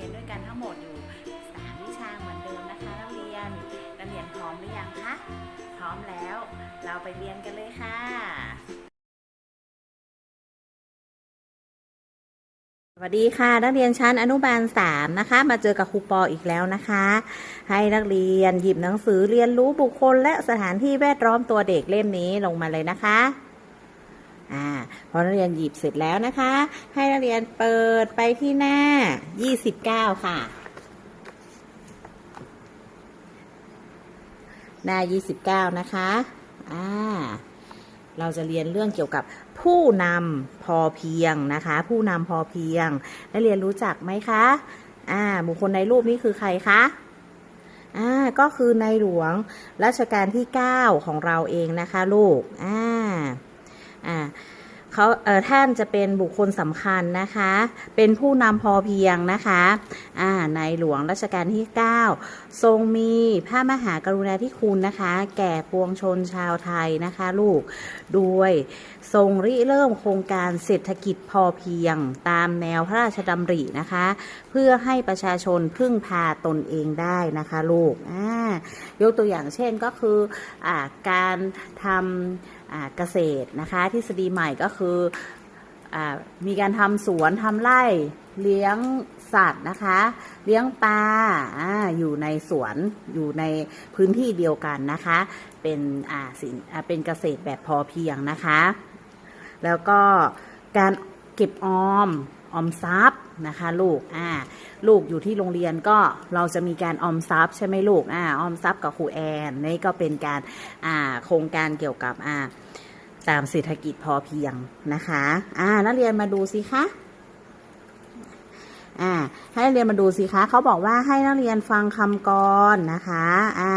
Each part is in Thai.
เรียนด้วยกันทั้งหมดอยู่3วิชาเหมือนเดิมนะคะนักเรียนนักเรียนพร้อมหรือยังคะพร้อมแล้ว เราไปเรียนกันเลยค่ะสวัสดีค่ะนักเรียนชั้นอนุบาล3นะคะ มาเจอกับครูปออีกแล้วนะคะ ให้นักเรียนหยิบหนังสือเรียนรู้บุคคลและสถานที่แวดล้อมตัวเด็กเล่มนี้ลงมาเลยนะคะ อ่าพอนักเรียนหยิบเสร็จแล้วนะคะ ให้นักเรียนเปิดไปที่หน้า 29 ค่ะ หน้า 29 นะคะอ่าเราจะเรียนเรื่องเกี่ยวกับผู้นำพอเพียงนะคะ ผู้นำพอเพียงได้เรียนรู้จักไหมคะอ่าบุคคลในรูปนี้คือใครคะอ่าก็คือในหลวงรัชกาลที่ 9 ของเราเองนะคะลูกอ่า อ่าเขาเอ่อท่านจะเป็นบุคคลสำคัญนะคะ เป็นผู้นำพอเพียงนะคะอ่าในหลวงรัชกาลที่ 9 ทรงมีพระมหากรุณาธิคุณนะคะ แก่ปวงชนชาวไทยนะคะลูก ด้วยทรงริเริ่มโครงการเศรษฐกิจพอเพียงตามแนวพระราชดำรินะคะ เพื่อให้ประชาชนพึ่งพาตนเองได้นะคะลูกอ่ายกตัวอย่างเช่นก็คืออาการทำ เกษตรนะคะทฤษฎีใหม่ก็คืออมีการทำสวนทำไร่เลี้ยงสัตว์นะคะ เลี้ยงปลาออยู่ในสวนอยู่ในพื้นที่เดียวกันนะคะ เป็นสินเป็นเกษตรแบบพอเพียงนะคะ แล้วก็การเก็บออมออมทรัพย์ นะคะลูกอ่าลูกอยู่ที่โรงเรียนก็เราจะมีการออมทรัพย์ใช่ไหมลูกอ่าออมทรัพย์กับครูแอนนี่ก็เป็นการอ่าโครงการเกี่ยวกับอ่าตามเศรษฐกิจพอเพียงนะคะอ่านักเรียนมาดูสิคะอ่าให้นักเรียนมาดูสิคะเขาบอกว่าให้นักเรียนฟังคำกรนะคะอ่า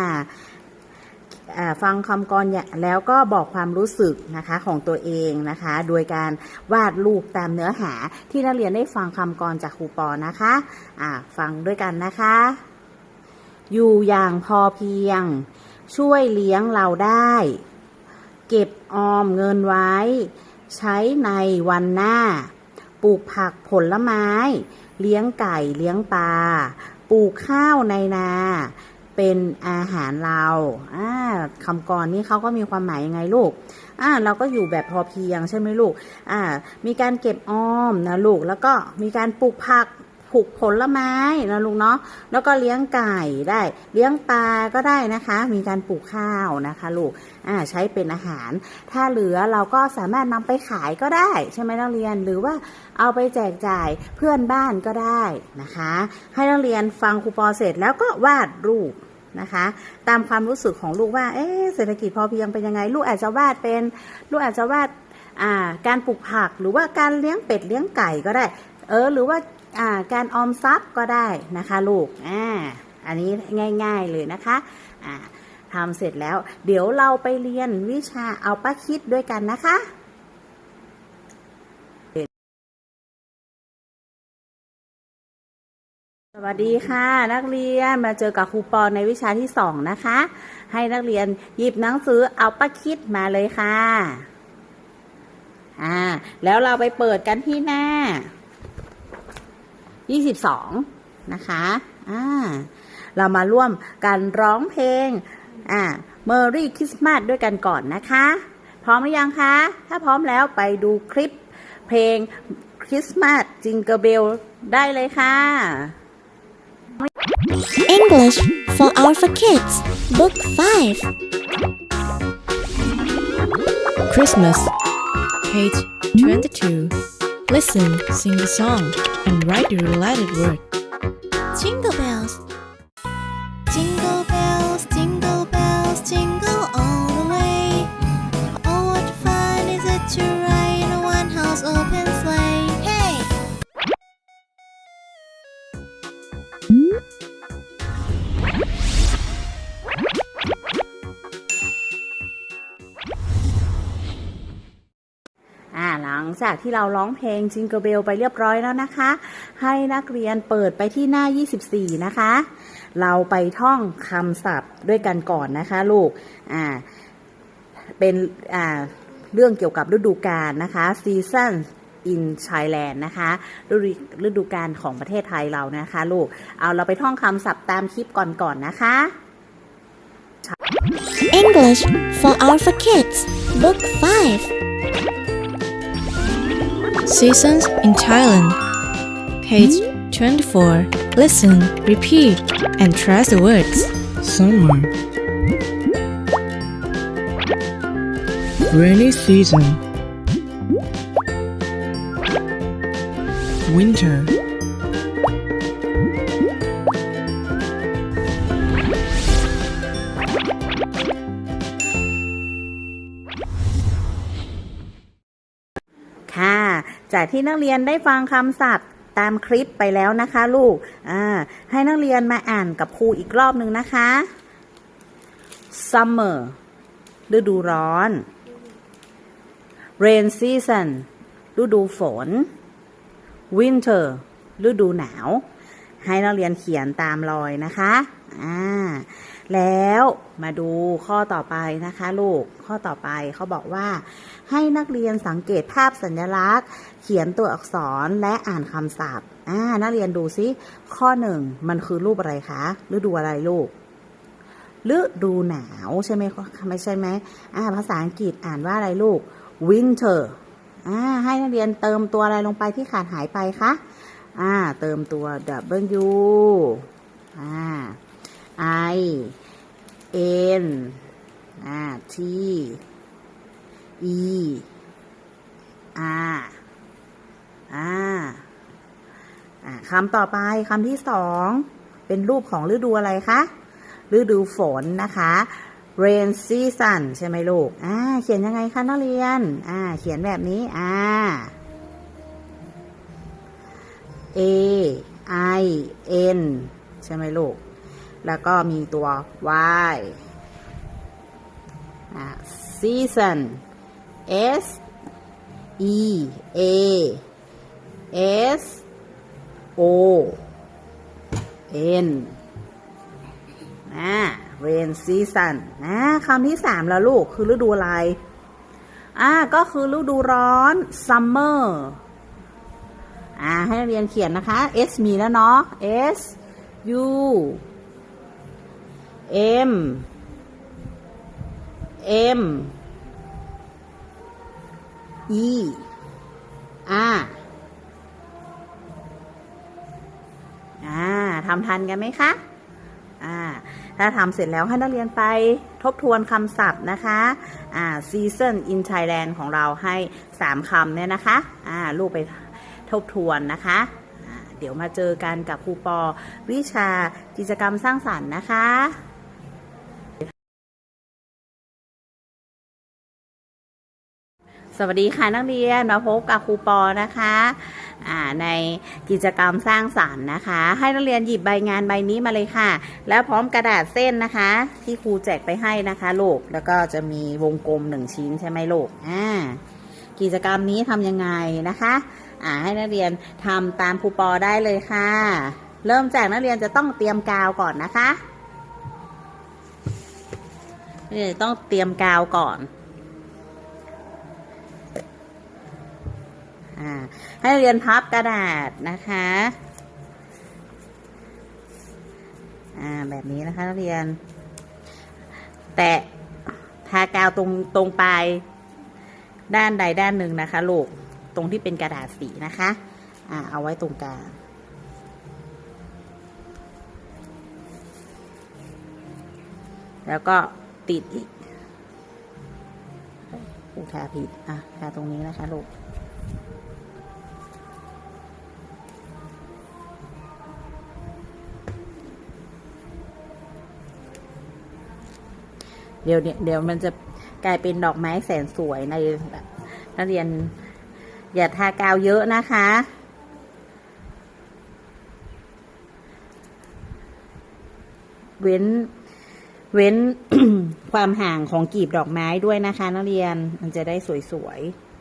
ฟังคำกรแล้วก็บอกความรู้สึกนะคะของตัวเองนะคะ โดยการวาดรูปตามเนื้อหาที่นักเรียนได้ฟังคำกรจากครูปอนะคะอ่าฟังด้วยกันนะคะ อยู่อย่างพอเพียง ช่วยเลี้ยงเราได้ เก็บออมเงินไว้ ใช้ในวันหน้า ปลูกผักผลไม้ เลี้ยงไก่เลี้ยงปลา ปลูกข้าวในนา เป็นอาหารเราอ่าคำกรนี้เขาก็มีความหมายยังไงลูกอ่าเราก็อยู่แบบพอเพียงใช่ไหมลูกอ่ามีการเก็บออมนะลูกแล้วก็มีการปลูกผัก ปลูกผลไม้นะลูกเนาะแล้วก็เลี้ยงไก่ได้ เลี้ยงปลาก็ได้นะคะ มีการปลูกข้าวนะคะลูกอ่าใช้เป็นอาหาร ถ้าเหลือเราก็สามารถนำไปขายก็ได้ ใช่ไหมนักเรียนหรือว่าเอาไปแจกจ่ายเพื่อนบ้านก็ได้นะคะ ให้นักเรียนฟังครูปอเสร็จแล้วก็วาดรูปนะคะ ตามความรู้สึกของลูกว่าเอ๊ะเศรษฐกิจพอเพียงเป็นยังไง ลูกอาจจะวาดเป็นลูกอาจจะวาดการปลูกผักหรือว่าการเลี้ยงเป็ดเลี้ยงไก่ก็ได้ เออ หรือว่า อ่าการออมทรัพย์ก็ได้นะคะลูกอ่าอันนี้ง่าย ๆเลยนะคะอ่าทำเสร็จแล้ว เดี๋ยวเราไปเรียนวิชาเอาป้าคิดด้วยกันนะคะสวัสดีค่ะ นักเรียนมาเจอกับครูปอในวิชาที่สองนะคะ ให้นักเรียนหยิบหนังสือเอาป้าคิดมาเลยค่ะอ่าแล้วเราไปเปิดกันที่หน้า 22 นะคะอ่าเรามาร่วมกันร้องเพลงอ่า Merry Christmas ด้วยกันก่อนนะคะ พร้อมหรือยังคะ ถ้าพร้อมแล้วไปดูคลิปเพลงคริสต์มาสจิงเกอร์เบลได้เลยค่ะ English for Alpha Kids, Book 5. Christmas, page 22. Listen, sing the song, and write the related word. จากที่เราร้องเพลงจิงเก e เบลไปเรียบร้อยแล้วนะคะ ให้นักเรียนเปิดไปที่หน้า 24 นะคะ เราไปท่องคำศัพท์ด้วยกันก่อนนะคะ ลูก อ่า เป็นอ่าเรื่องเกี่ยวกับฤดูกาลนะคะ season in Thailand นะคะฤดูฤดูกาลของประเทศไทยเรานะคะ ลูก เอาเราไปท่องคำศัพท์ตามคลิปก่อนๆนะคะ English for Alpha Kids, Book 5. Seasons in Thailand. Page hmm? 24. Listen, repeat, and trace the words. Summer. Rainy season. Winter.. จากที่นักเรียนได้ฟังคำศัพท์ตามคลิปไปแล้วนะคะ ลูกให้นักเรียนมาอ่านกับครูอีกรอบหนึ่งนะคะ summer ฤดูร้อน rain season ฤดูฝน winter ฤดูหนาว ให้นักเรียนเขียนตามรอยนะคะ อ่า แล้วมาดูข้อต่อไปนะคะลูกข้อต่อไปเขาบอกว่า ให้นักเรียนสังเกตภาพสัญลักษณ์ เขียนตัวอักษรและอ่านคำศัพท์อ่านักเรียนดูซิข้อหนึ่งมันคือรูปอะไรคะฤดูอะไรลูกฤดูหนาวใช่ไหมไม่ใช่ไหมอ่าภาษาอังกฤษอ่านว่าอะไรลูก winter อ่าให้นักเรียนเติมตัวอะไรลงไปที่ขาดหายไปคะอ่า เติมตัว W อ่า I N อ่า T E R อ่าอ่าคำต่อไปคำที่สองเป็นรูปของฤดูอะไรคะ ฤดูฝนนะคะ rain season ใช่ไหมลูก อ่า เขียนยังไงคะนักเรียน อ่า เขียนแบบนี้ อ่า A I N ใช่ไหมลูก แล้วก็มีตัว Y season S E A S O N อ่า rain season นะคำที่สามแล้วลูกคือฤดูอะไร อ่า ก็คือฤดูร้อน summer อ่า ให้เรียนเขียนนะคะ S มีแล้วเนาะ S U M M E R อ่าทำทันกันไหมคะ อ่า ถ้าทำเสร็จแล้วให้นักเรียนไปทบทวนคำศัพท์นะคะ อ่า season in Thailand ของเราให้สามคำเนี่ยนะคะ อ่า ลูกไปทบทวนนะคะเดี๋ยวมาเจอกันกับครูปอวิชากิจกรรมสร้างสรรค์นะคะ สวัสดีค่ะนักเรียนมาพบกับครูปอนะคะในกิจกรรมสร้างสรรค์นะคะ ให้นักเรียนหยิบใบงานใบนี้มาเลยค่ะ แล้วพร้อมกระดาษเส้นนะคะ ที่ครูแจกไปให้นะคะลูกแล้วก็จะมีวงกลมหนึ่งชิ้นใช่ไหมลูกอ่ากิจกรรมนี้ทำยังไงนะคะอ่าให้นักเรียนทำตามครูปอได้เลยค่ะ เริ่มจากนักเรียนจะต้องเตรียมกาวก่อนนะคะเรียนจะต้องเตรียมกาวก่อน อ่าให้เรียนพับกระดาษนะคะอ่าแบบนี้นะคะเรียน แตะทากาวตรงตรงปลายด้านใดด้านหนึ่งนะคะลูกตรงที่เป็นกระดาษสีนะคะอ่าเอาไว้ตรงกลางแล้วก็ติดอีกอูทาผิดอะทาตรงนี้นะคะลูก เดี๋ยวเนี่ยเดี๋ยวมันจะกลายเป็นดอกไม้แสนสวยในนักเรียน อย่าทากาวเยอะนะคะ เว้น เว้นความห่างของกีบดอกไม้ด้วยนะคะ นักเรียนมันจะได้สวยๆ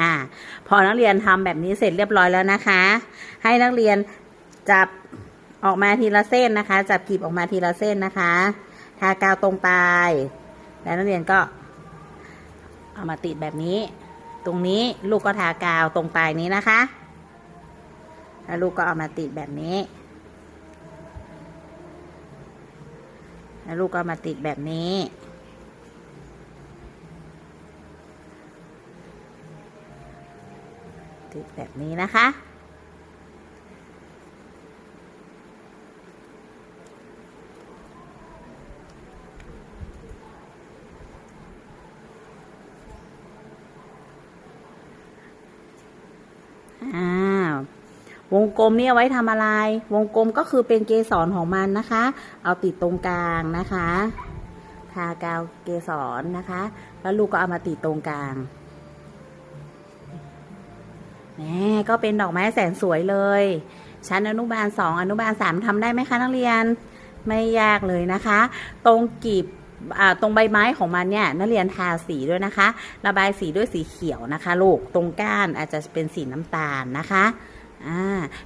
อ่า พอนักเรียนทำแบบนี้เสร็จเรียบร้อยแล้วนะคะ ให้นักเรียนจับออกมาทีละเส้นนะคะ จับกลีบออกมาทีละเส้นนะคะ ทากาวตรงปลาย แล้วนักเรียนก็ เอามาติดแบบนี้ ตรงนี้ลูกก็ทากาวตรงปลายนี้นะคะ แล้วลูกก็เอามาติดแบบนี้ แล้วลูกก็มาติดแบบนี้ ติแบบนี้นะคะ อ้าว วงกลมเนี่ยไว้ทำอะไร วงกลมก็คือเป็นเกสรของมันนะคะ เอาติดตรงกลางนะคะ ทากาวเกสรนะคะ แล้วลูกก็เอามาติดตรงกลาง แหมก็เป็นดอกไม้แสนสวยเลย ชั้นอนุบาลสองอนุบาลสามทำได้ไหมคะนักเรียน ไม่ยากเลยนะคะ ตรงกีบตรงใบไม้ของมันเนี่ยนักเรียนทาสีด้วยนะคะ ระบายสีด้วยสีเขียวนะคะลูก ตรงก้านอาจจะเป็นสีน้ำตาลนะคะ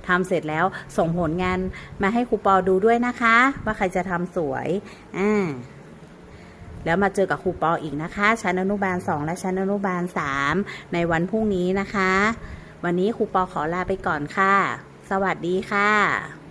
ทำเสร็จแล้วส่งผลงานมาให้ครูปอดูด้วยนะคะ ว่าใครจะทำสวยอ่าแล้วมาเจอกับครูปออีกนะคะ ชั้นอนุบาล 2 และชั้นอนุบาล 3 ในวันพรุ่งนี้นะคะ วันนี้ครูปอขอลาไปก่อนค่ะ สวัสดีค่ะ